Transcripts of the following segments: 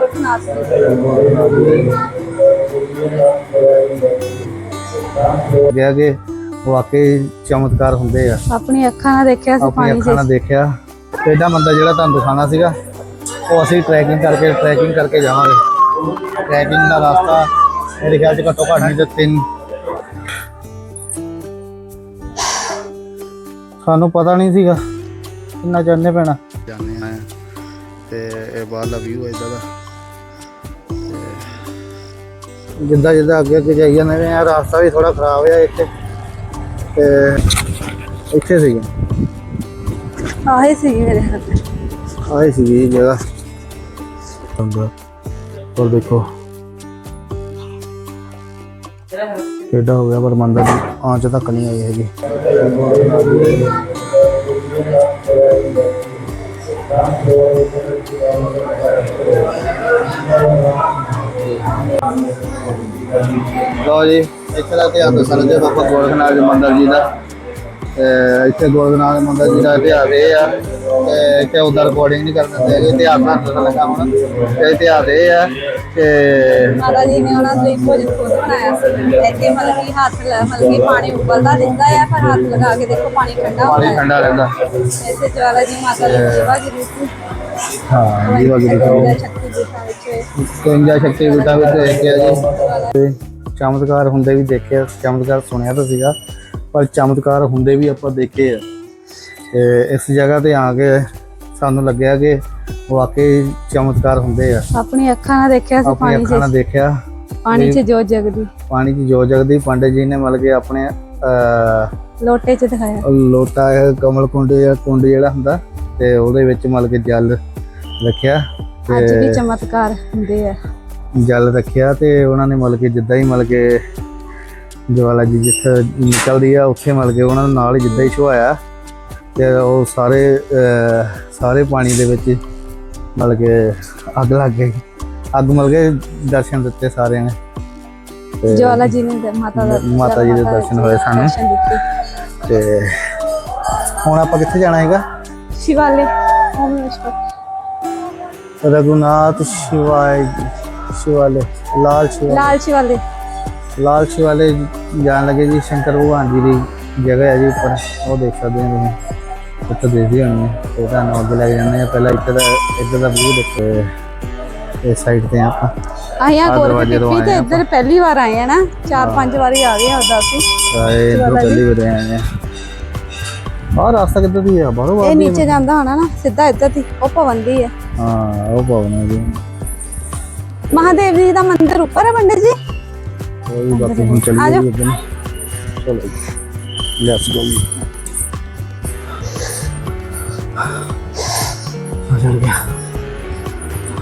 ਗੋਰਖਨਾਥ ਗਿਆ ਕਿ ਵਾਕਈ ਚਮਤਕਾਰ ਹੁੰਦੇ ਆ। ਆਪਣੀ ਅੱਖਾਂ ਨਾਲ ਦੇਖਿਆ ਸੀ ਆਪਣੀ ਪਾਣੀ ਅੱਖਾਂ ਨਾਲ ਦੇਖਿਆ। ਐਡਾ ਮੰਦਰ ਜਿਹੜਾ ਤੁਹਾਨੂੰ ਦਿਖਾਣਾ ਸੀਗਾ ਉਹ ਅਸੀਂ ਟਰੈਕਿੰਗ ਕਰਕੇ ਟਰੈਕਿੰਗ ਕਰਕੇ ਜਾਵਾਂਗੇ। ਟਰੈਕਿੰਗ ਦਾ ਰਸਤਾ ਮੇਰੇ ਖਿਆਲ ਚ ਘੱਟੋ ਘੱਟ ਨਹੀਂ ਤੇ ਤਿੰਨ। ਸਾਨੂੰ ਪਤਾ ਨਹੀਂ ਸੀਗਾ ਕਿੰਨਾ ਚੜਨੇ ਪੈਣਾ। ਜਾਣੇ ਆ। ਤੇ ਇਹ ਬਾਹਰਲਾ ਵਿਊ ਹੈ ਇਦਾਂ ਦਾ। ਜਿੱਦਾਂ ਜਿੱਦਾਂ ਅੱਗੇ ਅੱਗੇ ਜਾਈ ਜਾਂਦੇ ਆ ਰਸਤਾ ਵੀ ਥੋੜਾ ਖਰਾਬ ਹੈ ਇੱਥੇ। ਤੇ ਇੱਥੇ ਸੀਗਾ। ਆਹੇ ਸੀ ਮੇਰੇ ਹੱਥ। ਆਏ ਸੀ ਇਹ ਜਗ੍ਹਾ। ਅੰਦਰ। ਪਰ ਦੇਖੋ। ਕਿੱਡਾ ਹੋ ਗਿਆ ਪਰ ਮੰਦਰ ਦੀ ਆਂਚ ਤੱਕ ਨਹੀਂ ਆਈ ਹੈਗੀ। ਲੋ ਜੀ ਇੱਥੇ ਦਾ ਇਤਿਹਾਸ ਦੱਸਣ ਦੇ ਬਾਬਾ ਗੋਰਖਨਾਥ ਦੇ ਮੰਦਰ ਜੀ ਦਾ। ਤੇ ਇੱਥੇ ਗੋਰਖਨਾਥ ਦੇ ਮੰਦਰ ਜੀ ਦਾ ਇਤਿਹਾਸ ਇਹ ਆ ਤੇ ਇੱਥੇ ਉਧਰ ਰਿਕਾਰਡਿੰਗ ਨਹੀਂ ਕਰਨ ਦਿੰਦੇ ਹੈਗੇ ਇਤਿਹਾਸ ਨਾਲ ਲੱਗਾ ਹੁਣ। ਤੇ ਇਤਿਹਾਸ ਇਹ ਆ ਕਿ ਮਾਤਾ ਜੀ ਨੇ ਉਹਨਾਂ ਲਈ ਭੋਜਨ ਖੁਦ ਬਣਾਇਆ ਸੀ। ਇੱਥੇ ਮਤਲਬ ਕਿ ਹੱਥ ਲ- ਮਤਲਬ ਕਿ ਪਾਣੀ ਉੱਬਲਦਾ ਦਿੰਦਾ ਆ ਪਰ ਹੱਥ ਲਗਾ ਕੇ ਦੇਖੋ ਪਾਣੀ ਠੰਡਾ ਹੁੰਦਾ ਪਾਣੀ ਹੈ ਠੰਡਾ ਰਹਿੰਦਾ। ਇੱਥੇ ਜਵਾਲਾ ਜੀ ਮਾਤਾ ਦੀ ਸੇਵਾ ਜ਼ਰੂਰ ਸੀ ਹਾਂ ਜੀ ਜਿਹੜਾ ਸ਼ਕਤੀ ਪੀਠਾਂ ਵਿੱਚ। ਕੰਜਾ ਸ਼ਕਤੀ ਜੀ ਤੇ ਚਮਤਕਾਰ ਹੁੰਦੇ ਵੀ ਦੇਖਿਆ ਚਮਤਕਾਰ ਸੁਣਿਆ ਤਾਂ ਸੀਗਾ। ਪਰ ਚਮਤਕਾਰ ਹੁੰਦੇ ਵੀ ਆਪਾਂ ਦੇਖੇ ਆ। ਤੇ ਇਸ ਜਗ੍ਹਾ ਤੇ ਆ ਕੇ ਸਾਨੂੰ ਲੱਗਿਆ ਕਿ ਵਾਕਈ ਚਮਤਕਾਰ ਹੁੰਦੇ ਆ। ਆਪਣੀ ਅੱਖਾਂ ਨਾਲ ਦੇਖਿਆ ਸੀ ਪਾਣੀ ਅੱਖਾਂ ਨਾਲ 'ਚ। ਦੇਖਿਆ। ਪਾਣੀ 'ਚ ਜੋ ਜਗਦੀ। ਪਾਣੀ ਦੀ ਜੋ ਜਗਦੀ ਪੰਡਿਤ ਜੀ ਨੇ ਮਤਲਬ ਕਿ ਆਪਣੇ ਲੋਟੇ 'ਚ ਦਿਖਾਇਆ। ਲੋਟਾ ਹੈ ਕਮਲ ਕੁੰਡ ਜਾਂ ਕੁੰਡ ਜਿਹੜਾ ਹੁੰਦਾ ਤੇ ਉਹਦੇ ਵਿੱਚ ਮਤਲਬ ਕਿ ਜਲ ਰੱਖਿਆ ਅੱਜ ਵੀ ਤੇ ਚਮਤਕਾਰ ਹੁੰਦੇ ਆ। ਜਲ ਰੱਖਿਆ ਤੇ ਉਹਨਾਂ ਨੇ ਮਤਲਬ ਕਿ ਜਿੱਦਾਂ ਹੀ ਮਤਲਬ ਕਿ ਜਵਾਲਾ ਜੀ ਜਿੱਥੇ ਨਿਕਲਦੀ ਆ ਉੱਥੇ ਮਤਲਬ ਕਿ ਉਹਨਾਂ ਨੂੰ ਨਾਲ ਹੀ ਜਿੱਦਾਂ ਹੀ ਛੁਆਇਆ ਤੇ ਉਹ ਸਾਰੇ ਸਾਰੇ ਪਾਣੀ ਦੇ ਵਿੱਚ ਮਤਲਬ ਕਿ ਅੱਗ ਲੱਗ ਗਈ। ਅੱਗ ਮਤਲਬ ਕਿ ਦਰਸ਼ਨ ਦਿੱਤੇ ਸਾਰਿਆਂ ਨੇ। ਜਵਾਲਾ ਜੀ ਨੇ ਮਾਤਾ ਦਾ ਮਾਤਾ ਜੀ ਦੇ ਦਰਸ਼ਨ ਹੋਏ ਸਾਨੂੰ। ਤੇ ਹੁਣ ਆਪਾਂ ਕਿੱਥੇ ਜਾਣਾ ਹੈਗਾ? ਸ਼ਿਵਾਲੇ। ਓਮ ਨਮਸਕਾਰ ਰਘੁਨਾਥ ਸ਼ਿਵਾਏ ਸ਼ਿਵਾਲੇ ਲਾਲ ਸ਼ਿਵਾਲੇ। ਲਾਲ ਸ਼ਿਵਾਲੇ। ਲਾਲ ਸ਼ਿਵਾਲੇ ਜਾਣ ਲੱਗੇ ਜੀ ਸ਼ੰਕਰ ਭਗਵਾਨ ਜੀ ਦੀ ਜਗ੍ਹਾ ਹੈ ਜੀ ਉੱਪਰ। ਉਹ ਦੇਖ ਸਕਦੇ ਹੋ ਤੁਸੀਂ। ਉੱਥੇ ਦੇਖਦੇ ਹੋਣੇ। ਤੇ ਤੁਹਾਨੂੰ ਅੱਗੇ ਲੈ ਕੇ ਜਾਂਦੇ ਆ। ਪਹਿਲਾਂ ਇੱਧਰ ਦਾ ਇੱਧਰ ਦਾ ਵਿਊ ਦੇਖੋ। ਇਸ ਸਾਈਡ ਤੇ ਆਪਾਂ। ਆਇਆ ਆਹ ਗੋਰ ਦਰਵਾਜ਼ੇ ਤੋਂ ਇੱਧਰ ਪਹਿਲੀ ਵਾਰ ਆਏ ਆ ਨਾ। ਚਾਰ ਪੰਜ ਵਾਰੀ ਆ ਗਏ ਉਦਾਂ ਅਸੀਂ। ਆਏ ਇੱਧਰ ਪਹਿਲੀ ਵਾਰ ਆਏ ਆ। ਆਹ ਰਾਸਤਾ ਕਿੱਧਰ ਦੀ ਆ? ਬਾਹਰੋਂ ਇਹ ਨੀਚੇ ਜਾਂਦਾ ਹੋਣਾ ਨਾ। ਸਿੱਧਾ ਇੱਧਰ ਦੀ। ਉਹ ਭਵਨ ਦੀ ਹੈ ਹਾਂ ਉਹ ਭਵਨ ਹੈ ਜੀ। ਮਹਾਦੇਵ ਜੀ ਦਾ ਮੰਦਿਰ ਉੱਪਰ ਹੈ ਪੰਡਿਤ ਜੀ? ਕੋਈ ਬਾਤ ਨਹੀਂ ਹੁਣ ਚੱਲੀਏ ਜੀ ਅੱਗੇ। ਨੂੰ। ਚਲੋ ਜੀ। ਲੈਟਸ ਗੋ ਜੀ ਆ ਚੜ ਗਿਆ।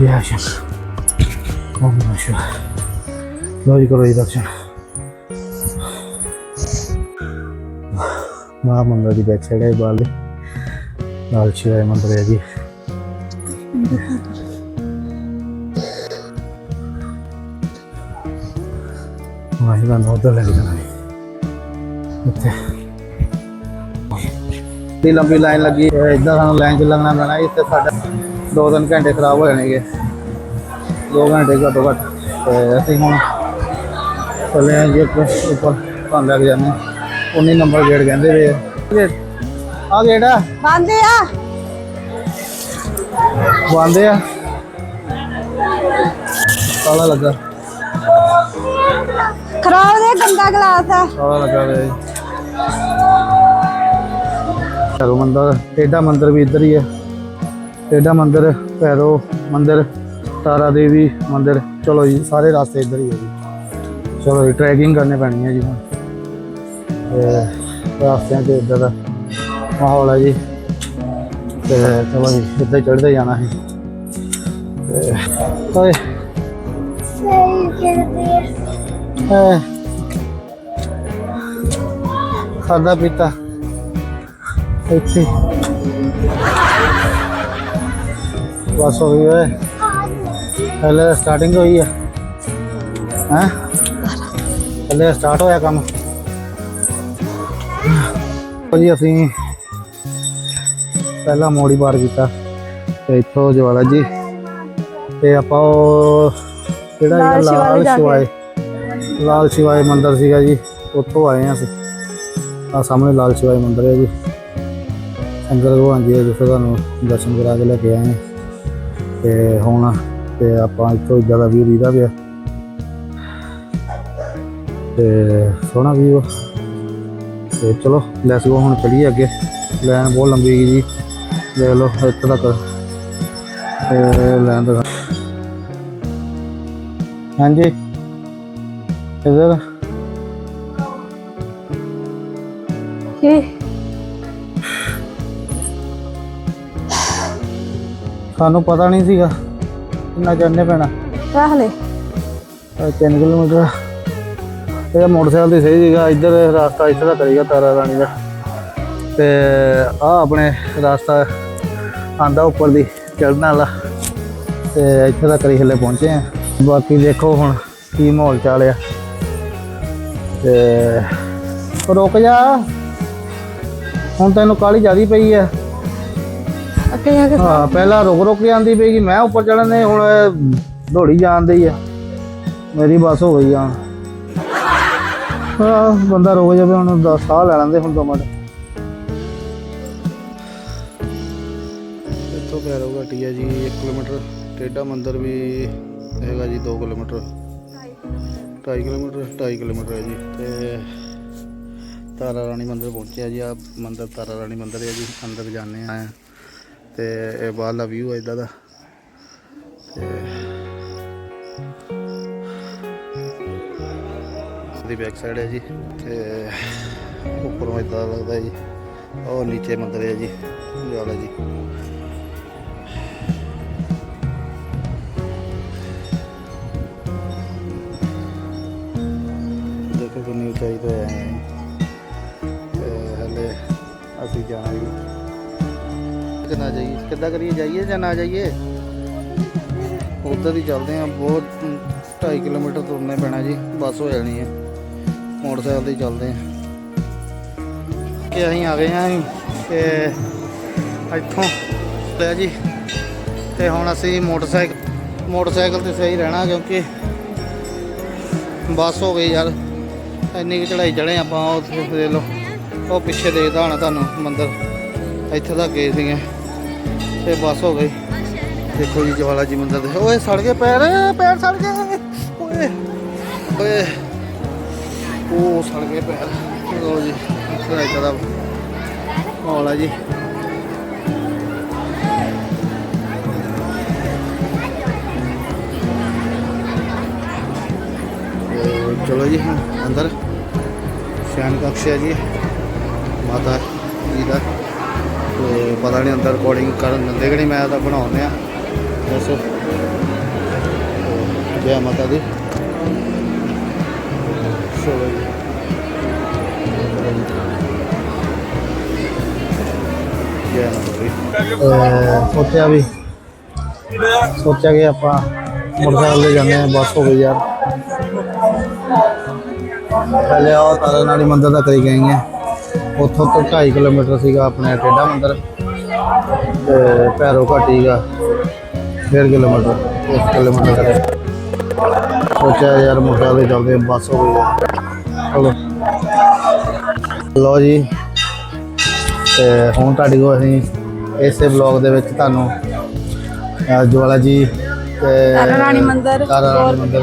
ਇਹ ਆ ਸ਼ਕ ਉਹ ਨਾ ਸ਼ੋ ਲੋ ਜੀ ਕਰੋ ਜੀ ਦਰਸ਼ਨ। ਮਾ ਮੰਦਰ ਦੀ ਬੈਕ ਸਾਈਡ ਹੈ ਬਾਲੇ ਲਾਲ ਸ਼ਿਵਾਏ ਮੰਦਰ ਹੈ ਜੀ। ਵਾਹ ਇਹਦਾ ਨੋਦਰ ਲੱਗ ਜਾਣਾ ਹੈ। ਉੱਥੇ। ਦੀ ਲੰਬੀ ਲਾਈਨ ਲੱਗੀ ਹੈ ਇਦਾਂ ਸਾਨੂੰ ਲਾਈਨ 'ਚ ਲੱਗਣਾ ਪੈਣਾ ਇੱਥੇ ਸਾਡਾ 2-3 ਘੰਟੇ ਖਰਾਬ ਹੋ ਜਾਣਗੇ। 2 ਘੰਟੇ ਘੱਟੋ ਘੱਟ। ਤੇ ਅਸੀਂ ਹੁਣ ਚੱਲੇ ਹਾਂ ਜੀ ਉੱਪਰ ਤੁਹਾਨੂੰ ਲੱਗ ਜਾਂਦੇ 19 ਨੰਬਰ ਗੇਟ ਕਹਿੰਦੇ ਵੇ ਆ। ਗੇਟ ਆ। ਬੰਦੇ ਆ। ਬੰਦੇ ਆ। ਤਾਲਾ ਲੱਗਾ? ਖਰਾਬ ਦੇ ਗੰਦਾ ਗਲਾਸ ਆ ਤਾਲਾ ਲੱਗਾ ਹੋਇਆ ਜੀ। ਭੈਰੋ ਮੰਦਰ ਟੇਡਾ ਮੰਦਰ ਵੀ ਇੱਧਰ ਹੀ ਹੈ। ਟੇਡਾ ਮੰਦਰ, ਭੈਰੋ ਮੰਦਰ, ਤਾਰਾ ਦੇਵੀ ਮੰਦਰ। ਚਲੋ ਜੀ, ਸਾਰੇ ਰਸਤੇ ਇੱਧਰ ਹੀ ਹੈ ਜੀ। ਚਲੋ ਜੀ ਟਰੈਕਿੰਗ ਕਰਨੇ ਪੈਣੀ ਹੈ ਜੀ ਹੁਣ। ਤੇ ਰਸਤਿਆਂ 'ਚ ਇੱਧਰ ਦਾ ਮਾਹੌਲ ਹੈ ਜੀ। ਤੇ ਚਲੋ ਜੀ, ਇੱਧਰ ਚੜ੍ਹਦੇ ਜਾਣਾ ਹੈ। ਤੇ ਓਏ ਹੈ ਖਾਦਾ ਪੀਤਾ ਇੱਥੇ ਬਸ ਹੋ ਗਈ ਓਏ ਪਹਿਲੇ ਸਟਾਰਟਿੰਗ ਹੋਈ ਹੈ ਹੈ ਪਹਿਲੇ ਸਟਾਰਟ ਹੋਇਆ ਕੰਮ ਜੀ ਅਸੀਂ ਪਹਿਲਾ ਮੋੜੀ ਪਾਰ ਕੀਤਾ। ਤੇ ਇੱਥੋਂ ਜਵਾਲਾ ਜੀ। ਤੇ ਆਪਾਂ ਉਹ ਕਿਹੜਾ ਲਾਲ ਹੈਗਾ? ਸ਼ਿਵਾਲੇ ਲਾਲ ਜਾ ਕੇ। ਸ਼ਿਵਾਏ ਲਾਲ ਸ਼ਿਵਾਏ ਮੰਦਿਰ ਸੀਗਾ ਜੀ, ਉੱਥੋਂ ਆਏ ਹਾਂ ਅਸੀਂ। ਆ ਸਾਹਮਣੇ ਲਾਲ ਸ਼ਿਵਾਏ ਮੰਦਿਰ ਹੈ ਜੀ। ਸ਼ੰਕਰ ਭਗਵਾਨ ਜੀ ਦੇ ਜਿੱਥੇ ਤੁਹਾਨੂੰ ਦਰਸ਼ਨ ਕਰਾ ਕੇ ਲੈ ਕੇ ਆਏ ਹਾਂ ਤੇ ਹੁਣ ਤੇ ਆਪਾਂ ਇੱਥੋਂ ਜ਼ਿਆਦਾ ਵੀਊ ਰੀਦਾ ਪਿਆ। ਤੇ ਸੋਹਣਾ ਵੀਊ ਤੇ ਚਲੋ ਲੈਟਸ ਗੋ ਹੁਣ ਚਲੀਏ ਅੱਗੇ। ਲਾਈਨ ਬਹੁਤ ਲੰਬੀ ਹੈ ਜੀ। ਦੇਖ ਲਓ, ਇੱਥੇ ਤੱਕ। ਤੇ ਲਾਈਨ ਦਾ ਹਾਂਜੀ। ਇਧਰ ਕੀ ਸਾਨੂੰ ਪਤਾ ਨਹੀਂ ਸੀਗਾ ਕਿੰਨਾ ਚੜਨੇ ਪੈਣਾ ਰੱਖ ਲੈ 3 ਕਿਲੋਮੀਟਰ ਇਹ ਮੋਟਰਸਾਈਕਲ ਤੇ ਸਹੀ ਸੀਗਾ ਇੱਧਰ ਰਸਤਾ ਇੱਥੇ ਦਾ ਕਰੇਗਾ ਤਾਰਾ ਰਾਣੀ ਦਾ ਤੇ ਆ ਆਪਣੇ ਰਸਤਾ ਆਂਦਾ ਉੱਪਰ ਦੀ ਚੜਨ ਵਾਲਾ ਤੇ ਇੱਥੇ ਤੱਕ ਹੀ ਹਲੇ ਪਹੁੰਚੇ ਆ ਬਾਕੀ ਦੇਖੋ ਹੁਣ ਕੀ ਮਾਹੌਲ ਚਾਲਿਆ ਤੇ ਰੁਕ ਜਾ। ਹੁਣ ਤੈਨੂੰ ਕਾਲੀ ਜਿਆਦੀ ਪਈ ਆ ਅੱਗੇ ਜਾ ਕੇ ਹਾਂ ਪਹਿਲਾਂ ਰੁਕ ਰੁਕ ਕੇ ਆਂਦੀ ਪਈ ਕਿ ਮੈਂ ਉੱਪਰ ਚੜਨ ਦੇ ਹੁਣ ਦੌੜੀ ਜਾਂਦੀ ਆ ਮੇਰੀ ਬੱਸ ਹੋ ਗਈ ਆ। ਹਾਂ ਬੰਦਾ ਰੁਕ ਜਾਵੇ ਹੁਣ ਦਸ ਸਾਹ ਲੈ ਲੈਂਦੇ ਹੁਣ ਦੋ ਮਿੰਟ। ਇੱਥੋਂ ਪੈਰੋ ਘਟੀ ਆ ਜੀ 1 ਕਿਲੋਮੀਟਰ ਟੇਡਾ ਮੰਦਿਰ ਵੀ ਹੈਗਾ ਜੀ 2 ਕਿਲੋਮੀਟਰ। 2.5 ਕਿਲੋਮੀਟਰ 2.5 ਕਿਲੋਮੀਟਰ ਹੈ ਜੀ। ਤੇ ਤਾਰਾ ਰਾਣੀ ਮੰਦਿਰ ਪਹੁੰਚਿਆ ਜੀ ਆ ਮੰਦਿਰ ਤਾਰਾ ਰਾਣੀ ਮੰਦਿਰ ਹੈ ਜੀ, ਅੰਦਰ ਜਾਂਦੇ ਆ ਤੇ ਇਹ ਬਾਹਰਲਾ ਵਿਊ ਹੈ ਇਦਾਂ ਦਾ। ਤੇ ਦੀ ਬੈਕ ਸਾਈਡ ਹੈ ਜੀ। ਤੇ ਉੱਪਰੋਂ ਇਦਾਂ ਲੱਗਦਾ ਜੀ। ਉਹ ਨੀਚੇ ਮੰਦਿਰ ਹੈ ਜੀ, ਜਾਲਾ ਜੀ। ਦੇਖੋ ਕਿੰਨੀ ਉਚਾਈ ਹਲੇ ਅਸੀਂ ਜਾਣਾ ਜੀ ਕਿ ਨਾ ਜਾਈਏ? ਕਿੱਦਾਂ ਕਰੀਏ? ਜਾਈਏ ਜਾਂ ਨਾ ਜਾਈਏ? ਉੱਧਰ ਹੀ ਚੱਲਦੇ ਆ ਬਹੁਤ 2.5 ਕਿਲੋਮੀਟਰ ਤੁਰਨਾ ਪੈਣਾ ਜੀ। ਬੱਸ ਹੋ ਜਾਣੀ ਹੈ। ਮੋਟਰਸਾਈਕਲ ਤੇ ਹੀ ਚੱਲਦੇ ਆ ਕਿ ਅਸੀਂ ਆ ਗਏ ਆ ਤੇ ਇੱਥੋਂ ਲਿਆ ਜੀ। ਤੇ ਹੁਣ ਅਸੀਂ ਮੋਟਰਸਾਈਕਲ ਮੋਟਰਸਾਈਕਲ ਤੇ ਸਹੀ ਰਹਿਣਾ ਕਿਉਂਕਿ ਬੱਸ ਹੋ ਗਈ ਯਾਰ। ਇੰਨੀ ਕੁ ਚੜਾਈ ਚੜੇ ਆਪਾਂ ਉਹ ਦੇਖ ਲਓ। ਉਹ ਪਿੱਛੇ ਦੇਖਦਾ ਹੋਣਾ ਤੁਹਾਨੂੰ ਮੰਦਿਰ। ਇੱਥੇ ਤੱਕ ਗਏ ਸੀਗੇ। ਤੇ ਬਸ ਹੋ ਗਈ। ਦੇਖੋ ਜੀ, ਜਵਾਲਾ ਜੀ ਮੰਦਿਰ ਦੇ। ਓਏ, ਸੜ ਗਏ ਪੈਰ ਪੈਰ ਸੜ ਗਏ। ਓਏ ਓਏ। ਉਹ ਸੜ ਗਏ ਪੈਰ। ਲੋ ਜੀ, ਇੱਥੇ ਇੱਥੇ ਦਾ ਹੌਲਾ ਜੀ। ਚਲੋ ਜੀ, ਅੰਦਰ। ਸ਼ੈਨ ਕਕਸ਼ ਹੈ ਜੀ, ਮਾਤਾ ਜੀ ਦਾ। ਤੇ ਪਤਾ ਨਹੀਂ ਅੰਦਰ ਰਿਕਾਰਡਿੰਗ ਕਰਨ ਦਿੰਦੇ ਕਿ ਨਹੀਂ, ਮੈਂ ਤਾਂ ਬਣਾਉਂਦੇ ਆ ਦੱਸੋ। ਜੈ ਮਾਤਾ ਦੀ। ਚਲੋ ਜੀ। ਜੈ ਮਾਤਾ ਦੀ। ਸੋਚਿਆ ਵੀ ਸੋਚਿਆ ਕਿ ਆਪਾਂ ਮੋਟਰਸਾਈਕਲ ਤੇ ਜਾਂਦੇ ਆ ਬੱਸ ਹੋ ਗਈ ਯਾਰ। ਪਹਿਲੇ ਉਹ ਤਾਰਾ ਨਾਲੀ ਮੰਦਿਰ ਦਾ ਕਰੀ ਗਏ ਆ ਉੱਥੋਂ ਤੋਂ 2.5 ਕਿਲੋਮੀਟਰ ਸੀਗਾ ਆਪਣੇ ਟੇਡਾ ਮੰਦਿਰ ਤੇ ਭੈਰੋ ਘਾਟੀ ਦਾ 1.5 ਕਿਲੋਮੀਟਰ 1 ਕਿਲੋਮੀਟਰ ਕਰੇ। ਸੋਚਿਆ ਯਾਰ ਮੋਟਰਸਾਈਕਲ ਤੇ ਚੱਲਦੇ ਬੱਸ ਹੋ ਗਈ। ਚਲੋ। ਲੋ ਜੀ। ਤੇ ਹੁਣ ਤੁਹਾਡੇ ਕੋਲ ਅਸੀਂ ਇਸੇ ਬਲੌਗ ਦੇ ਵਿੱਚ ਤੁਹਾਨੂੰ ਜਵਾਲਾ ਜੀ ਤੇ ਤਾਰਾ ਰਾਣੀ ਮੰਦਿਰ ਤਾਰਾ ਰਾਣੀ ਮੰਦਿਰ।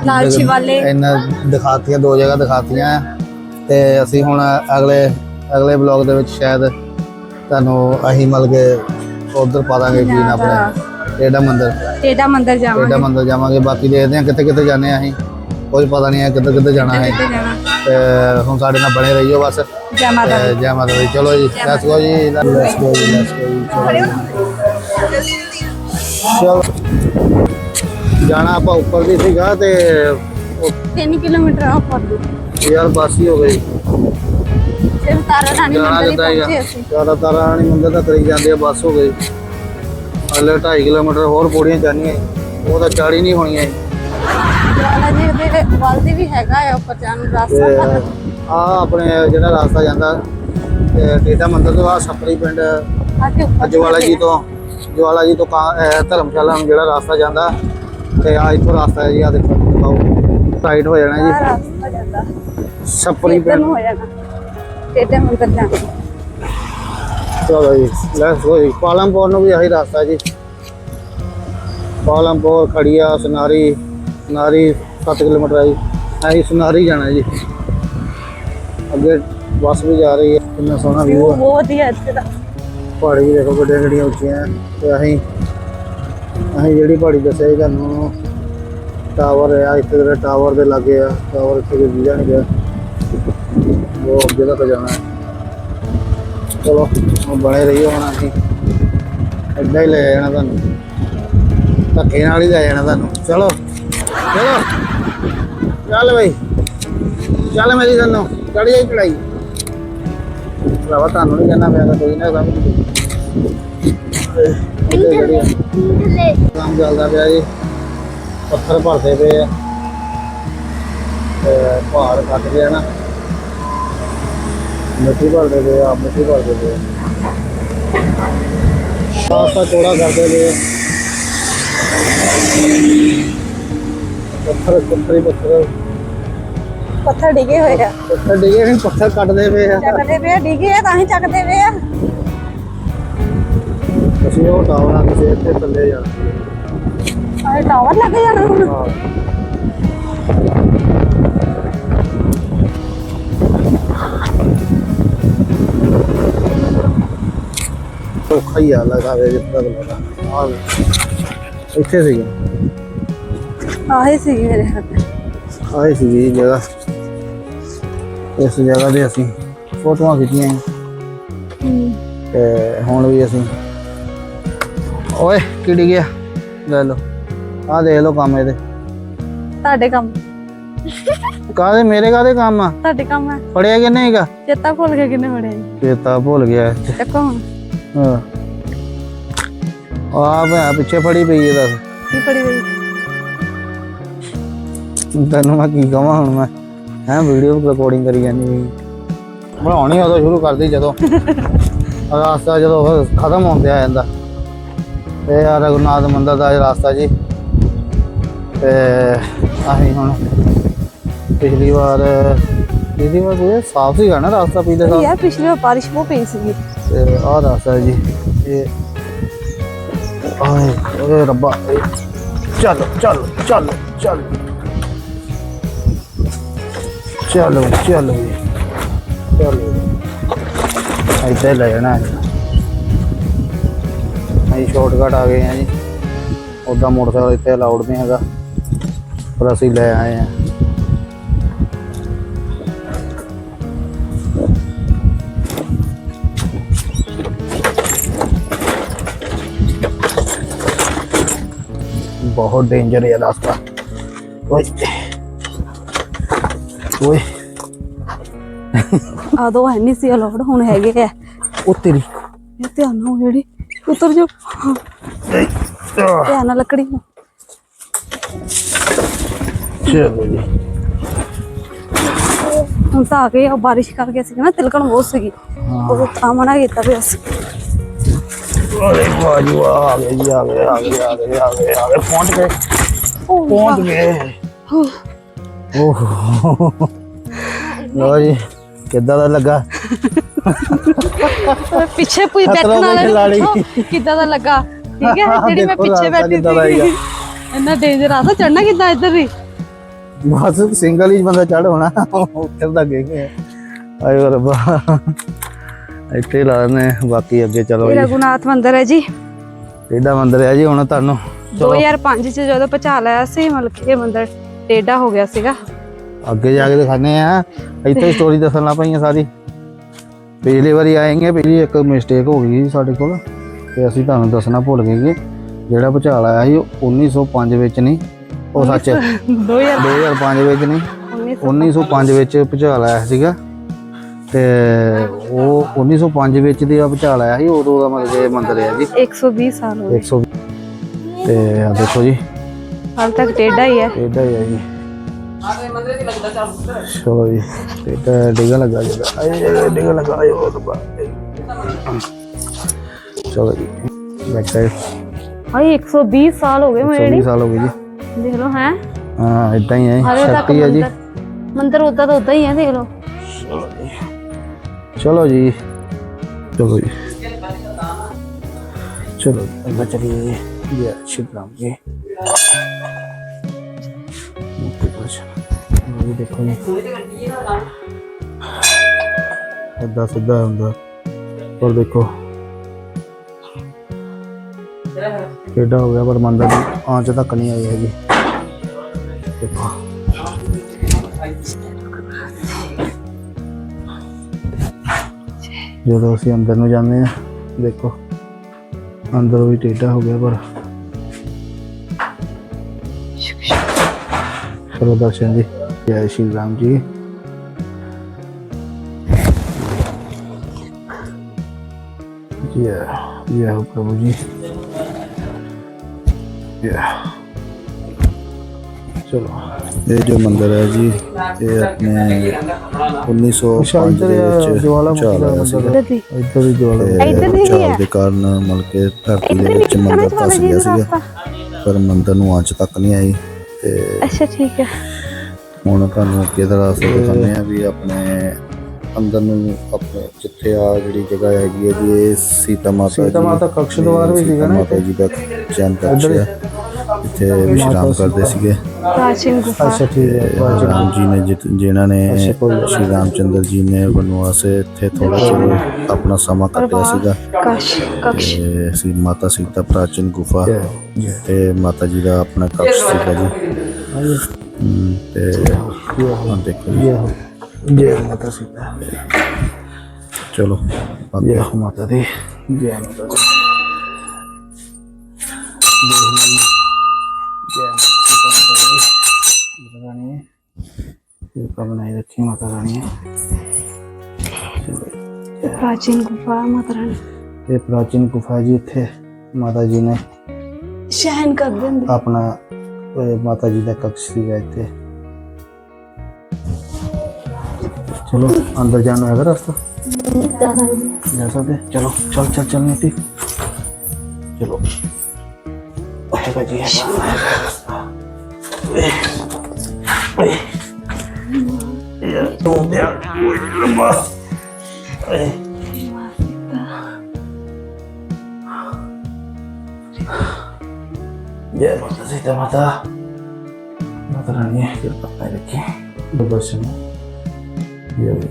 ਵੀ ਲਾਲ ਸ਼ਿਵਾਲੇ ਇਹਨਾਂ ਦਿਖਾਤੀਆਂ ਦੋ ਜਗ੍ਹਾ ਦਿਖਾਤੀਆਂ ਤੇ ਅਸੀਂ ਹੁਣ ਅਗਲੇ ਅਗਲੇ ਬਲੌਗ ਦੇ ਵਿੱਚ ਸ਼ਾਇਦ ਤੁਹਾਨੂੰ ਅਸੀਂ ਮਿਲ ਕੇ ਉਧਰ ਪਾ ਦਾਂਗੇ ਕੀ ਨਾ ਆਪਣੇ। ਟੇਡਾ ਮੰਦਿਰ। ਟੇਡਾ ਮੰਦਿਰ ਜਾਵਾਂਗੇ। ਟੇਡਾ ਮੰਦਿਰ ਜਾਵਾਂਗੇ। ਬਾਕੀ ਦੇਖਦੇ ਹਾਂ ਕਿੱਥੇ ਕਿੱਥੇ ਜਾਣੇ ਆ ਅਸੀਂ। ਕੋਈ ਪਤਾ ਨਹੀਂ ਹੈ ਕਿੱਥੇ ਕਿੱਥੇ ਜਾਣਾ ਹੈ। ਤੇ ਹੁਣ ਸਾਡੇ ਨਾਲ ਬਣੇ ਰਹੀਓ ਬਸ। ਜੈ ਮਾਤਾ ਦੀ। ਤੇ ਜੈ ਮਾਤਾ ਦੀ। ਚਲੋ ਜੀ ਲੈਟਸ ਗੋ ਜੀ। ਲੈਟਸ ਗੋ ਜੀ ਲੈਟਸ ਗੋ ਜੀ। ਚਲੋ। ਜਾਣਾ ਆਪਾਂ ਉੱਪਰ ਦੀ ਸੀਗਾ ਤੇ ਉਹ 3 ਕਿਲੋਮੀਟਰ ਆ ਪੱਦੂ ਯਾਰ ਬੱਸ ਹੀ ਗਈ। ਸਿਰ ਤਾਰਾ ਰਾਣੀ ਮੰਦਿਰ ਪਹੁੰਚੇ ਅਸੀਂ। ਜ਼ਿਆਦਾ ਤਾਰਾ ਰਾਣੀ ਮੰਦਿਰ ਦਾ ਕਰੀ ਜਾਂਦੇ ਆ ਬੱਸ ਹੋ ਗਈ। ਹਲੇ 2.5 ਕਿਲੋਮੀਟਰ ਹੋਰ ਪੌੜੀਆਂ ਜਾਣੀਆਂ ਉਹ ਤਾਂ ਚਾੜੀ ਨਹੀਂ ਹੋਣੀਆਂ ਜੀ ਦੇ ਵੱਲ ਦੀ ਵੀ ਹੈਗਾ ਆ ਉੱਪਰ ਜਾਣ ਨੂੰ ਰਸਤਾ ਆ ਆਪਣੇ ਜਿਹੜਾ ਰਸਤਾ ਜਾਂਦਾ ਟੇਡਾ ਮੰਦਿਰ ਤੋਂ ਆ ਸਪਰੀ ਪਿੰਡ ਅਜਵਾਲਾ ਜੀ ਤੋਂ। ਜਵਾਲਾ ਜੀ ਤੋਂ ਧਰਮਸ਼ਾਲਾ ਨੂੰ ਜਿਹੜਾ ਰਸਤਾ ਜਾਂਦਾ ਤੇ ਆ ਇੱਥੋਂ ਰਸਤਾ ਹੈ ਜੀ ਆ ਦੇਖੋ ਸਾਈਡ ਹੋ ਜਾਣਾ ਜੀ। ਰਸਤਾ ਜਾਂਦਾ। ਛੱਪਰੀ ਪਿੰਡ ਹੋ ਜਾਣਾ। ਟੇਡੇ ਮੰਦਰ ਜਾਣਾ ਚਲੋ ਜੀ ਲੈਟਸ ਗੋ ਜੀ। ਪਾਲਮਪੁਰ ਨੂੰ ਵੀ ਆਹੀ ਰਸਤਾ ਜੀ। ਪਾਲਮਪੁਰ ਖੜੀਆ ਸਨਾਰੀ ਸਨਾਰੀ 7 ਕਿਲੋਮੀਟਰ ਹੈ ਜੀ। ਅਸੀਂ ਸਨਾਰੀ ਜਾਣਾ ਜੀ। ਅੱਗੇ ਬੱਸ ਵੀ ਜਾ ਰਹੀ ਹੈ ਕਿੰਨਾ ਸੋਹਣਾ ਵਿਊ ਹੈ ਬਹੁਤ ਇੱਥੇ ਦਾ। ਪਹਾੜੀ ਦੇਖੋ ਗੱਡੀਆਂ ਗੱਡੀਆਂ ਉੱਚੀਆਂ ਤੇ ਅਸੀਂ ਅਸੀਂ ਜਿਹੜੀ ਪਹਾੜੀ ਦੱਸਿਆ ਸੀ ਤੁਹਾਨੂੰ, ਟਾਵਰ ਆ, ਇੱਥੇ ਜਿਹੜਾ ਟਾਵਰ ਦੇ ਲਾਗੇ ਆ, ਟਾਵਰ ਇੱਥੇ ਕੋਈ ਵੀਜ਼ਾ ਨਹੀਂ ਗਿਆ ਉਹ ਅੱਗੇ ਤੱਕ ਜਾਣਾ। ਹੈ ਚਲੋ, ਹੁਣ ਬਣੇ ਰਹੀਓ ਹੁਣ ਅਸੀਂ। ਏਦਾਂ ਹੀ ਲੈ ਜਾਣਾ ਤੁਹਾਨੂੰ। ਧੱਕੇ ਨਾਲ ਹੀ ਲੈ ਜਾਣਾ ਤੁਹਾਨੂੰ। ਚਲੋ ਚਲੋ। ਚੱਲ ਬਈ। ਚੱਲ ਮੇਰੀ ਸਾਨੂੰ ਚੜੀ ਜਾਈ ਚੜਾਈ ਭਰਾਵਾ ਤੁਹਾਨੂੰ ਨਹੀਂ ਕਹਿਣਾ ਪਿਆ ਕੋਈ ਨਾ ਕੰਮ ਕੰਮ ਚੱਲਦਾ ਪਿਆ ਜੀ। ਪੱਥਰ ਭਰਦੇ ਪਏ ਆ। ਤੇ ਪਹਾੜ ਕੱਟ ਗਿਆ ਨਾ। ਮਿੱਟੀ ਭਰਦੇ ਪਏ ਆ ਮਿੱਟੀ ਭਰਦੇ ਪਏ ਆ। ਰਾਸਤਾ ਚੌੜਾ ਕਰਦੇ ਪਏ ਆ। ਪੱਥਰ ਪੱਥਰ ਹੀ ਪੱਥਰ। ਪੱਥਰ ਡਿਗੇ ਹੋਏ ਆ। ਪੱਥਰ ਡਿਗੇ ਨਹੀਂ ਪੱਥਰ ਕੱਟਦੇ ਪਏ ਆ। ਚੱਕਦੇ ਪਏ ਆ ਡਿਗੇ ਆ ਤਾਂ ਹੀ ਚੱਕਦੇ ਪਏ ਆ। ਅਸੀਂ ਉਹ ਟਾਵਰਾਂ ਕਿਸੇ ਇੱਥੇ ਥੱਲੇ ਜਾਂਦੇ ਆਹ ਟਾਵਰ ਲੱਗ ਜਾਣਾ ਹੁਣ। ਹਾਂ। ਔਖਾ ਹੀ ਆ ਲੱਗਾ ਵੇ ਜਿੱਦ ਤੱਕ ਲੱਗਾ। ਆ ਵੇ। ਇੱਥੇ ਸੀ ਆਹੀ ਸੀ ਮੇਰੇ ਹੱਥ। ਆਏ ਸੀ ਜੀ ਜਗ੍ਹਾ। ਇਸ ਜਗ੍ਹਾ ਤੇ ਅਸੀਂ ਫੋਟੋਆਂ ਖਿੱਚੀਆਂ। ਸੀ। ਤੇ ਹੁਣ ਵੀ ਅਸੀਂ ਓਏ ਕਿਹੜੀ ਗਿਆ? ਲੈ ਲਓ। ਆ ਦੇਖ ਲਓ ਕੰਮ ਇਹਦੇ। ਤੁਹਾਡੇ ਕੰਮ। ਕਾਹਦੇ ਮੇਰੇ ਕਾਹਦੇ ਕੰਮ ਆ? ਤੁਹਾਡੇ ਕੰਮ ਹੈ ਫੜਿਆ ਕਿ ਨਹੀਂ ਹੈਗਾ? ਚੇਤਾ ਭੁੱਲ ਗਿਆ ਕਿੰਨੇ ਫੜੇ ਜੀ। ਚੇਤਾ ਭੁੱਲ ਗਿਆ। ਚੱਕੋ ਹੁਣ। ਹਾਂ। ਆ ਮੈਂ ਪਿੱਛੇ ਫੜੀ ਪਈ ਹੈ ਦੱਸ। ਕੀ ਫੜੀ ਗਈ ਤੈਨੂੰ ਮੈਂ ਕੀ ਕਹਾਂ ਹੁਣ ਮੈਂ? ਹੈ ਵੀਡੀਓ ਰਿਕਾਰਡਿੰਗ ਕਰੀ ਜਾਂਦੀ ਬਣਾਉਣੀ ਉਦੋਂ ਸ਼ੁਰੂ ਕਰਦੀ ਜਦੋਂ। ਰਾਸਤਾ ਜਦੋਂ ਖਤਮ ਹੁੰਦੇ ਆ ਜਾਂਦਾ। ਤੇ ਆ ਰਘੁਨਾਥ ਮੰਦਰ ਦਾ ਇਹ ਰਾਸਤਾ ਜੀ। ਤੇ ਅਸੀਂ ਹੁਣ ਪਿਛਲੀ ਵਾਰ ਪਿਛਲੀ ਵਾਰ ਕੋਈ ਸਾਫ਼ ਸੀਗਾ ਨਾ ਰਾਸਤਾ ਪਿਛਲੇ ਸਾਲ ਯਾਰ ਪਿਛਲੇ ਵਾਰ ਬਾਰਿਸ਼ ਬਹੁਤ ਪਈ ਸੀਗੀ। ਤੇ ਆਹ ਰਸਤਾ ਜੀ ਇਹ ਆਏ ਓਏ ਰੱਬਾ ਇਹ ਚੱਲ ਚੱਲ ਚੱਲ ਚੱਲ। ਚਲੋ ਚਲੋ ਚਲੋ। ਇੱਥੇ ਲੈ ਜਾਣਾ। ਹੈ ਅਸੀਂ ਸ਼ਾਰਟਕਟ ਆ ਗਏ ਆ ਜੀ। ਉਦਾਂ ਮੋਟਰਸਾਈਕਲ ਇੱਥੇ ਅਲਾਉਡ ਨਹੀਂ ਹੈਗਾ। ਪਰ ਅਸੀਂ ਲੈ ਆਏ ਆ। ਬਹੁਤ ਡੇਂਜਰ ਹੈ ਰਸਤਾ। ਓਏ। ਓਏ। ਆਦੋਂ ਹੈ ਨਹੀਂ ਸੀ ਅਲਾਉਡ ਹੁਣ ਹੈਗੇ ਆ। ਉਹ ਤੇਰੀ ਇਹ ਧਿਆਨ ਨਾਲ ਜਿਹੜੀ ਉਤਰ ਜਾ ਧਿਆਨ ਨਾਲ ਲੱਕੜੀ ਨੂੰ। ਚਲੋ ਜੀ। ਹੁਣ ਤਾਂ ਆ ਗਏ ਉਹ ਬਾਰਿਸ਼ ਕਰਕੇ ਸੀ ਨਾ ਤਿਲਕਣ ਬਹੁਤ ਸੀਗੀ। ਉਹ ਤਾਂ ਮਨਾ ਕੀਤਾ ਪਿਆ ਸੀ ਅਰੇ ਬਾਜੀ ਵਾਹ ਆ ਗਏ ਜੀ ਆ ਗਏ ਆ ਗਏ ਆ ਗਏ ਆ ਗਏ ਆ ਗਏ। ਪਹੁੰਚ ਗਏ। ਪਹੁੰਚ ਗਏ। ਓਹ। ਲੋ ਜੀ ਕਿੱਦਾਂ ਦਾ ਲੱਗਾ? ਪਿੱਛੇ ਕੋਈ ਬੈਠਣ ਵਾਲੇ। ਨੂੰ ਕਿੱਦਾਂ ਦਾ ਲੱਗਾ। ਠੀਕ ਹੈ ਜਿਹੜੀ ਮੈਂ ਪਿੱਛੇ ਬੈਠੀ ਸੀ। ਇੰਨਾ ਡੇਂਜਰ ਆ ਤਾਂ ਚੜਨਾ ਕਿੱਦਾਂ ਇੱਧਰ ਦੀ ਬਸ ਸਿੰਗਲ ਹੀ ਬੰਦਾ ਚੜ ਹੋਣਾ ਉੱਥੇ ਤੱਕ ਗਏ ਆਏ ਰੱਬਾ। ਇੱਥੇ ਲਾਣੇ ਬਾਕੀ ਅੱਗੇ ਚਲੋ ਜੀ। ਰਘੁਨਾਥ ਮੰਦਿਰ ਹੈ ਜੀ। ਇਹਦਾ ਮੰਦਿਰ ਹੈ ਜੀ ਹੁਣ ਤੁਹਾਨੂੰ। ਚਲੋ। 2005 ਚ ਜਦੋਂ ਭੁਚਾਲ ਆਇਆ ਸੀ ਮਤਲਬ ਕਿ ਇਹ ਮੰਦਿਰ ਟੇਢਾ ਹੋ ਗਿਆ ਸੀਗਾ। ਅੱਗੇ ਜਾ ਕੇ ਦਿਖਾਣੇ ਆ। ਇੱਥੇ ਸਟੋਰੀ ਦੱਸਣ ਲੱਗ ਪਈਆਂ ਸਾਰੀ। ਪਿਛਲੀ ਵਾਰੀ ਆਏਗੇ ਪਿਛਲੀ ਇੱਕ ਮਿਸਟੇਕ ਹੋ ਗਈ ਸਾਡੇ ਕੋਲ ਤੇ ਅਸੀਂ ਤੁਹਾਨੂੰ ਦੱਸਣਾ ਭੁੱਲ ਗਏ ਕਿ ਜਿਹੜਾ ਭੁਚਾਲ ਆਇਆ ਸੀ ਉਹ 1905 ਵਿੱਚ ਨਹੀਂ ਉਹ ਸੱਚ 2000 2005 ਵਿੱਚ ਨਹੀਂ 1905 ਵਿੱਚ ਭੁਚਾਲ ਆਇਆ ਸੀਗਾ ਤੇ ਉਹ 1905 ਵਿੱਚ ਦੀ ਆ ਭੁਚਾਲ ਆਇਆ ਸੀ ਉਦੋਂ ਦਾ ਮਤਲਬ ਇਹ ਮੰਦਿਰ ਹੈ ਜੀ। 120 ਸਾਲ ਹੋ ਗਏ। 100 ਤੇ ਆ ਦੇਖੋ ਜੀ। ਹਾਲ ਤੱਕ ਟੇਢਾ ਹੀ ਹੈ। ਇਹਦਾ ਹੀ ਹੈ ਜੀ। ਚਲੋ ਜੀ ਇਹਦਾ ਡਿੱਗਾ ਲੱਗਾ ਜੀ ਆਏ ਡਿੱਗਾ ਲੱਗਾ ਆਏ ਉਹ ਰੱਬਾ ਚਲੋ ਜੀ ਬੈਕ ਸਾਈਡ ਹਾਏ 120 ਸਾਲ ਹੋ ਗਏ ਮੇਰੇ 120 ਸਾਲ ਹੋ ਗਏ ਜੀ ਦੇਖ ਲਓ ਹੈ ਹਾਂ ਇਦਾਂ ਹੀ ਹੈ ਹਾਲੇ ਤੱਕ ਸ਼ਕਤੀ ਹੈ ਜੀ ਮੰਦਰ ਮੰਦਰ ਉਦਾਂ ਦਾ ਉਦਾਂ ਹੀ ਹੈ ਦੇਖ ਲਓ ਚਲੋ ਜੀ ਚਲੋ ਜੀ ਚਲੋ ਅੱਗੇ ਚਲੀਏ ਜੀ ਇਹ ਦੇਖੋ ਜੀ। ਅੱਦਾ ਸਿੱਧਾ ਹੁੰਦਾ। ਪਰ ਦੇਖੋ। ਕਿੱਡਾ ਹੋ ਗਿਆ ਪਰ ਮੰਦਰ ਦੀ ਆਂਚ ਤੱਕ ਨਹੀਂ ਆਈ ਹੈਗੀ। ਦੇਖੋ। ਜਦੋਂ ਅਸੀਂ ਅੰਦਰ ਨੂੰ ਜਾਂਦੇ ਆ ਦੇਖੋ। ਅੰਦਰ ਵੀ ਟੇਢਾ ਹੋ ਗਿਆ ਪਰ ਚਲੋ ਦਰਸ਼ਨ ਜੀ। ਜੈ ਸ਼੍ਰੀ ਰਾਮ ਜੀ। ਜੈ ਜੈ ਹੋ ਪ੍ਰਭੂ ਜੀ। ਜੈ। ਚਲੋ ਇਹ ਜੋ ਮੰਦਿਰ ਹੈ ਜੀ ਇਹ ਆਪਣੇ 1905 ਦੇ ਵਿੱਚ ਚਾਲ ਆਇਆ ਸੀ ਇੱਧਰ ਦੀ ਇੱਧਰ ਹੀ ਜਵਾਲਾ ਇੱਧਰ ਦੀ ਹੀ ਹੈ। ਚਾਲ ਦੇ ਕਾਰਨ ਮਤਲਬ ਕਿ ਧਰਤੀ ਦੇ ਵਿੱਚ ਮੰਦਿਰ ਧਸ ਗਿਆ ਸੀਗਾ। ਪਰ ਮੰਦਿਰ ਨੂੰ ਆਂਚ ਤੱਕ ਨਹੀਂ ਆਈ ਤੇ ਅੱਛਾ ਠੀਕ ਹੈ। ਹੁਣ ਤੁਹਾਨੂੰ ਅੱਗੇ ਦਾ ਰਸਤਾ ਦਿਖਾਉਂਦੇ ਆ ਵੀ ਆਪਣੇ ਅੰਦਰ ਨੂੰ ਆਪਣੇ ਜਿੱਥੇ ਆ ਜਿਹੜੀ ਜਗ੍ਹਾ ਹੈਗੀ ਹੈ ਜੀ ਇਹ ਸੀਤਾ ਮਾਤਾ ਸੀਤਾ ਮਾਤਾ ਕਕਸ਼ ਦੁਆਰ ਵੀ ਸੀਗਾ ਨਾ ਮਾਤਾ ਜੀ ਦਾ ਚੈਨ ਕਕਸ਼ ਹੈ ਇੱਥੇ ਵਿਸ਼ਰਾਮ ਕਰਦੇ ਸੀਗੇ। ਪ੍ਰਾਚੀਨ ਗੁਫਾ। ਅੱਛਾ ਠੀਕ ਹੈ ਤੇ ਰਾਮ ਜੀ ਨੇ ਜਿਤ- ਜਿਨ੍ਹਾਂ ਨੇ ਸ਼੍ਰੀ ਰਾਮਚੰਦਰ ਜੀ ਨੇ ਬਨਵਾਸ ਇੱਥੇ ਥੋੜਾ ਜਿਹਾ ਆਪਣਾ ਸਮਾਂ ਕੱਟਿਆ ਸੀਗਾ। ਕਸ਼ ਕਸ਼ ਤੇ ਸੀ ਮਾਤਾ ਸੀਤਾ ਪ੍ਰਾਚੀਨ ਗੁਫਾ। ਤੇ ਮਾਤਾ ਜੀ ਦਾ ਆਪਣਾ ਕਕਸ਼ ਸੀਗਾ ਜੀ। ਹਮ, ਤੇ ਹਾਂ ਦੇਖੋ ਜੀ। ਜੈ ਮਾਤਾ ਸੀਤਾ ਚਲੋ ਅੱਗੇ ਜੈ ਮਾਤਾ ਦੀ ਜੈ ਮਾਤਾ ਦੀ ਜੈ ਮਾਤਾ ਸੀਤਾ ਮਾਤਾ ਦੀ ਰਾਣੀ ਕਿਰਪਾ ਬਣਾਈ ਰੱਖੀ ਮਾਤਾ ਰਾਣੀ ਪ੍ਰਾਚੀਨ ਗੁਫਾ ਮਾਤਾ ਰਾਣੀ ਇਹ ਪ੍ਰਾਚੀਨ ਗੁਫਾ ਹੈ ਜੀ ਇੱਥੇ ਮਾਤਾ ਜੀ ਨੇ ਸ਼ਹਿਨ ਕਰਦੇ ਹੁੰਦੇ ਆਪਣਾ ਇਹ ਮਾਤਾ ਜੀ ਦਾ ਕਕਸ਼ ਸੀਗਾ ਇੱਥੇ ਚਲੋ ਅੰਦਰ ਜਾਣ ਨੂੰ ਹੈਗਾ ਰਸਤਾ ਜਾ ਸਕਦੇ ਚਲੋ ਚਲ ਚਲ ਚਲ ਨੀਤੀ ਚਲੋ ਹੈਗਾ ਜੀ ਮਾਤਾ ਰਾਣੀ ਕਿਰਪਾ ਕਰ ਰੱਖੀ ਦਰਸ਼ਨ ਇਹ ਵੀ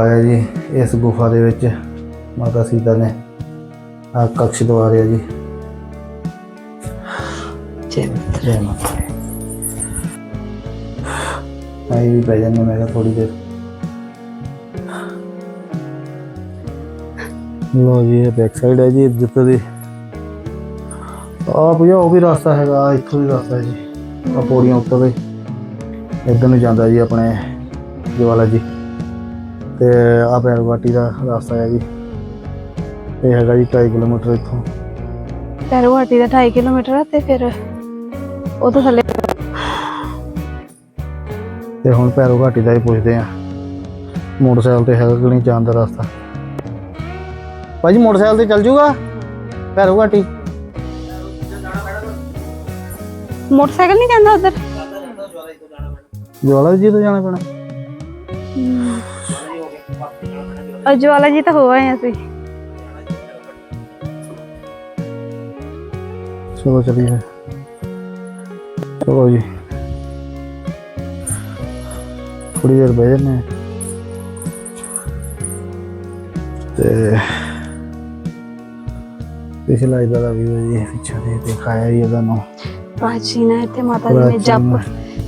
ਆਇਆ ਜੀ ਇਸ ਗੁਫਾ ਦੇ ਵਿੱਚ ਮਾਤਾ ਸੀਤਾ ਨੇ ਆ ਕਕਸ਼ ਦਵਾਰਿਆ ਜੀ ਜੈ ਮਾਤਾ ਜੈ ਮਾਤਾ। ਆਈ ਵੀ ਪੈ ਜਾਂਦੇ ਮੈਂ ਥੋੜੀ ਦੇਰ ਲੋ ਜੀ ਇਹ ਬੈਕ ਸਾਈਡ ਹੈ ਜੀ ਜਿੱਥੇ ਦੀ ਆ ਭਈਆ ਉਹ ਵੀ ਰਸਤਾ ਹੈਗਾ ਆਹ ਇੱਥੋਂ ਵੀ ਰਸਤਾ ਹੈ ਜੀ। ਆ ਪੌੜੀਆਂ ਉੱਪਰ ਦੇ। ਇੱਧਰ ਨੂੰ ਜਾਂਦਾ ਜੀ ਆਪਣੇ ਜਵਾਲਾ ਜੀ। ਤੇ ਆ ਪੈਰਵਾਟੀ ਦਾ ਰਸਤਾ ਹੈ ਜੀ। ਇਹ ਹੈਗਾ ਜੀ 2.5 ਕਿਲੋਮੀਟਰ ਇੱਥੋਂ। ਪੈਰਵਾਟੀ ਦਾ 2.5 ਕਿਲੋਮੀਟਰ ਹੈ ਤੇ ਫਿਰ ਉਹ ਤੋਂ ਥੱਲੇ ਤੇ ਹੁਣ ਭੈਰੋ ਘਾਟੀ ਦਾ ਹੀ ਪੁੱਛਦੇ ਆ ਮੋਟਰਸਾਈਕਲ ਤੇ ਹੈਗਾ ਕਿ ਨਹੀਂ ਜਾਣ ਦਾ ਰਸਤਾ? ਭਾਜੀ ਮੋਟਰਸਾਈਕਲ ਤੇ ਚੱਲ ਜੂਗਾ? ਭੈਰੋ ਘਾਟੀ ਮੋਟਰਸਾਈਕਲ ਨਹੀਂ ਜਾਂਦਾ ਉਧਰ? ਜਵਾਲਾ ਜੀ ਤੋਂ ਜਾਣਾ ਪੈਣਾ। ਅਜਵਾਲਾ ਜੀ ਤਾਂ ਹੋ ਆਏ ਅਸੀਂ। ਚਲੋ ਚਲੀਏ। ਚਲੋ ਜੀ। ਥੋੜੀ ਦੇਰ ਬਹਿ ਜਾਂਦੇ ਹਾਂ। ਤੇ ਪਿਛਲਾ ਇਹਦਾ ਦਾ ਵੀ ਜੀ ਪਿੱਛੇ ਦੇ ਦਿਖਾਇਆ ਹੀ ਇਹਦਾ ਨੂੰ प्राचीन है थे माता जी ने जप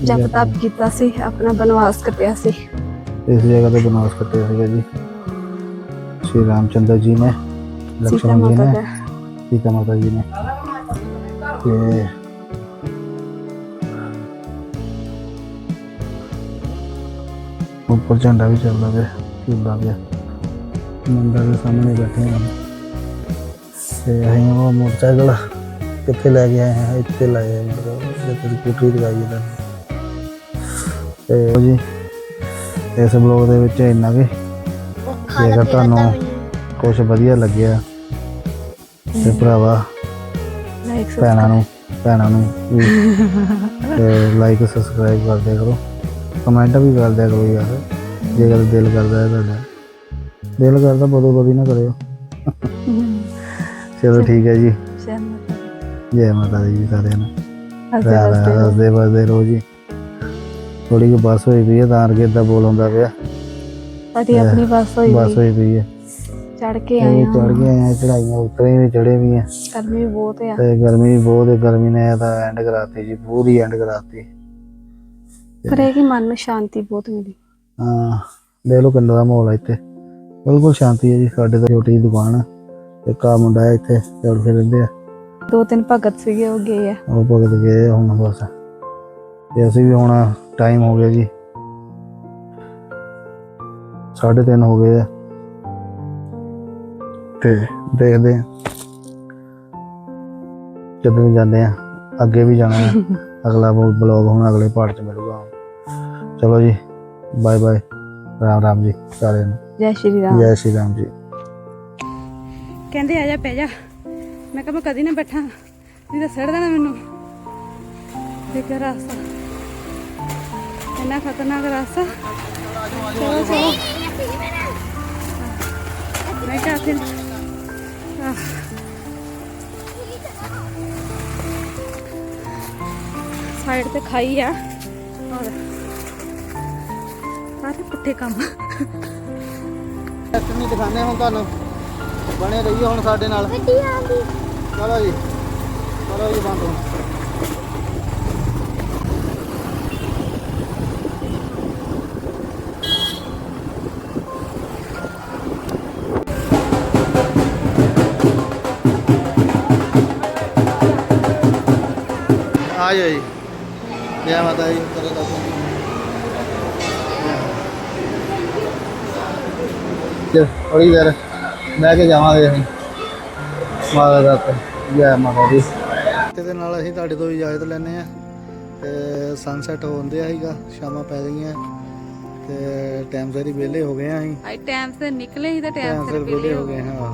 जप तप किया से अपना वनवास कटिया से। इस जगह पे वनवास कटिया से जी। श्री रामचंद्र जी ने लक्ष्मण जी ने सीता माता जी ने। ये ऊपर झंडा भी चल रहा है चूल्हा भी मंदिर के सामने बैठे हैं। हम से है वो मोटरसाइकिल ਕਿੱਥੇ ਲੈ ਕੇ ਆਏ ਹਾਂ ਇੱਥੇ ਲਾਏ ਆ ਮਤਲਬ ਜਿੱਥੇ ਸਕੂਟਰੀ ਲਗਾਈ ਹੈ ਤੇ ਉਹ ਜੀ ਇਸ ਬਲੌਗ ਦੇ ਵਿੱਚ ਇੰਨਾ ਕਿ। ਜੇਕਰ ਤੁਹਾਨੂੰ ਕੁਝ ਵਧੀਆ ਲੱਗਿਆ ਤੇ ਭਰਾਵਾ ਭੈਣਾਂ ਨੂੰ ਭੈਣਾਂ ਨੂੰ ਵੀ ਤੇ ਲਾਈਕ ਸਬਸਕ੍ਰਾਈਬ ਕਰ ਦਿਆ ਕਰੋ। ਕਮੈਂਟ ਵੀ ਕਰ ਦਿਆ ਕਰੋ ਯਾਰ ਜੇ ਗੱਲ ਦਿਲ ਕਰਦਾ ਹੈ ਤੁਹਾਡਾ। ਦਿਲ ਕਰਦਾ ਬਦੋ ਬਦੀ ਨਾ ਕਰਿਓ। ਚਲੋ ਠੀਕ ਹੈ ਜੀ। ਜੈ ਮਾਤਾ ਦੀ ਜੀ ਸਾਰਿਆਂ ਨੂੰ। ਹੱਸਦੇ ਵਸਦੇ ਰਹੋ ਜੀ ਥੋੜੀ ਜਿਹੀ ਬੱਸ ਹੋਈ ਪਈ ਹੈ ਤਾਂ ਕਰਕੇ ਏਦਾਂ ਬੋਲ ਹੁੰਦਾ ਪਿਆ। ਸਾਡੀ ਆਪਣੀ ਬੱਸ ਹੋਈ ਬੱਸ ਹੋਈ ਪਈ ਹੈ ਚੜ ਕੇ ਆਏ ਹਾਂ। ਚੜ ਗਏ ਆ ਚੜਾਈਆਂ ਉਤਰੇ ਵੀ ਚੜੇ ਵੀ ਆ। ਗਰਮੀ ਬਹੁਤ ਆ। ਤੇ ਗਰਮੀ ਵੀ ਬਹੁਤ ਹੈ ਗਰਮੀ ਨੇ ਤਾਂ ਐਂਡ ਕਰਾਤੀ ਜੀ ਪੂਰੀ ਐਂਡ ਕਰਾਤੀ। ਪਰ ਇਹ ਕਿ ਮਨ ਨੂੰ ਸ਼ਾਂਤੀ ਬਹੁਤ ਮਿਲੀ। ਹਾਂ ਦੇਖ ਲਓ ਕਿੰਨਾ ਦਾ ਮਾਹੌਲ ਹੈ ਇੱਥੇ। ਬਿਲਕੁਲ ਸ਼ਾਂਤੀ ਹੈ ਜੀ ਸਾਡੇ ਤਾਂ ਛੋਟੀ ਦੁਕਾਨ ਆ। ਤੇ ਕਾ ਮੁੰਡਾ ਹੈ ਇੱਥੇ ਚੜ ਫਿਰ ਰਹਿੰਦੇ ਆ। ਦੋ ਤਿੰਨ ਭਗਤ ਸੀਗੇ ਉਹ ਗਏ ਆ। ਉਹ ਭਗਤ ਗਏ ਆ ਹੁਣ ਬਸ। ਤੇ ਅਸੀਂ ਵੀ ਹੁਣ ਟਾਈਮ ਹੋ ਗਿਆ ਜੀ। 3:30 ਹੋ ਗਏ ਆ। ਤੇ ਦੇਖਦੇ ਆ। ਜਦੋਂ ਵੀ ਜਾਂਦੇ ਆ ਅੱਗੇ ਵੀ ਜਾਣਾ ਹੈ ਅਗਲਾ ਬਲੌਗ ਹੁਣ ਅਗਲੇ ਪਾਰਟ ਚ ਮਿਲੂਗਾ। ਚਲੋ ਜੀ ਬਾਏ ਬਾਏ ਰਾਮ ਰਾਮ ਜੀ ਸਾਰਿਆਂ ਨੂੰ। ਜੈ ਸ਼੍ਰੀ ਰਾਮ। ਜੈ ਸ਼੍ਰੀ ਰਾਮ ਜੀ। ਕਹਿੰਦੇ ਆ ਜਾ ਪੈ ਜਾ। ਮੈਂ ਕਿਹਾ ਮੈਂ ਕਦੀ ਨਾ ਬੈਠਾ ਨਹੀਂ ਤਾਂ ਸੜ ਦੇਣਾ ਮੈਨੂੰ। ਦੇਖਿਆ ਰਾਸਤਾ। ਇੰਨਾ ਖਤਰਨਾਕ ਰਾਸਤਾ। ਚਲੋ ਚਲੋ। ਮੈਂ ਕਿਹਾ ਫਿਰ ਆਹ। ਸਾਈਡ ਤੇ ਖਾਈ ਆ। ਔਰ ਸਾਰੇ ਪੁੱਠੇ ਕੰਮ। ਨਹੀਂ ਦਿਖਾਣੇ ਹੁਣ ਤੁਹਾਨੂੰ ਬਣੇ ਰਹੀਏ ਹੁਣ ਸਾਡੇ ਨਾਲ। ਚਲੋ ਜੀ ਚਲੋ ਜੀ ਬੰਦ ਹੁਣ। ਆ ਜਾਓ ਜੀ। ਜੈ ਮਾਤਾ ਜੀ, ਕਰੋ ਦਰਸ਼ਨ ਚਲ ਥੋੜੀ ਦੇਰ ਬਹਿ ਕੇ ਜਾਵਾਂਗੇ ਅਸੀਂ। ਮਾਤਾ ਦਾ ਤੇ ਜੈ ਮਾਤਾ ਦੀ ਤੇ ਦੇ ਨਾਲ ਅਸੀਂ ਤੁਹਾਡੇ ਤੋਂ ਇਜਾਜ਼ਤ ਲੈਨੇ ਆ ਤੇ ਸਨਸੈਟ ਹੋਉਂਦੇ ਸੀਗਾ ਸ਼ਾਮਾਂ ਪੈ ਗਈਆਂ। ਤੇ ਟਾਈਮ ਸਿਰ ਵਿਹਲੇ ਹੋ ਗਏ ਆ ਅਸੀਂ। ਆਈ ਟਾਈਮ ਸੇ ਨਿਕਲੇ ਹੀ ਤਾਂ ਟਾਈਮ ਸਿਰ ਵਿਹਲੇ ਹੋ ਗਏ। ਹਾਂ।